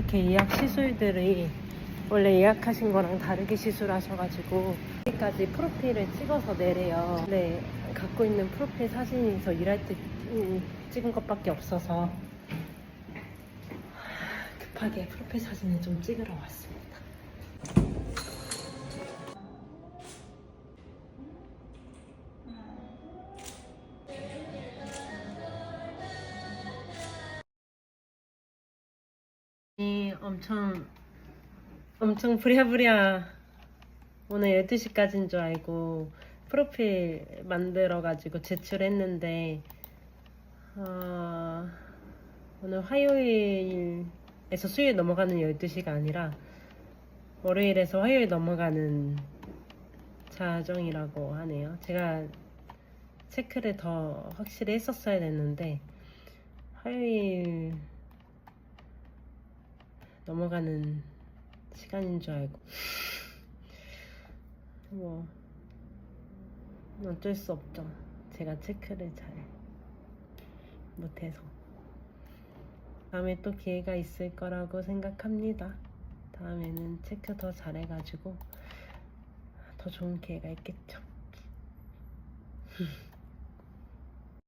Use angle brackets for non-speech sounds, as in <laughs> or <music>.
어떻게 예약 시술들이 원래 예약하신 거랑 다르게 시술하셔가지고 여기까지 프로필을 찍어서 내래요. 네, 갖고 있는 프로필 사진이 저 일할 때 음, 찍은 것밖에 없어서 급하게 프로필 사진을 좀 찍으러 왔습니다. 엄청 엄청 부랴부랴 오늘 12시까지인 줄 알고 프로필 만들어가지고 제출했는데 어, 오늘 화요일에서 수요일 넘어가는 12시가 아니라 월요일에서 화요일 넘어가는 자정이라고 하네요. 제가 체크를 더 확실히 했었어야 됐는데 화요일 넘어가는 시간인 줄 알고 뭐 어쩔 수 없죠. 제가 체크를 잘 못해서 다음에 또 기회가 있을 거라고 생각합니다. 다음에는 체크 더 잘해가지고 더 좋은 기회가 있겠죠. <laughs>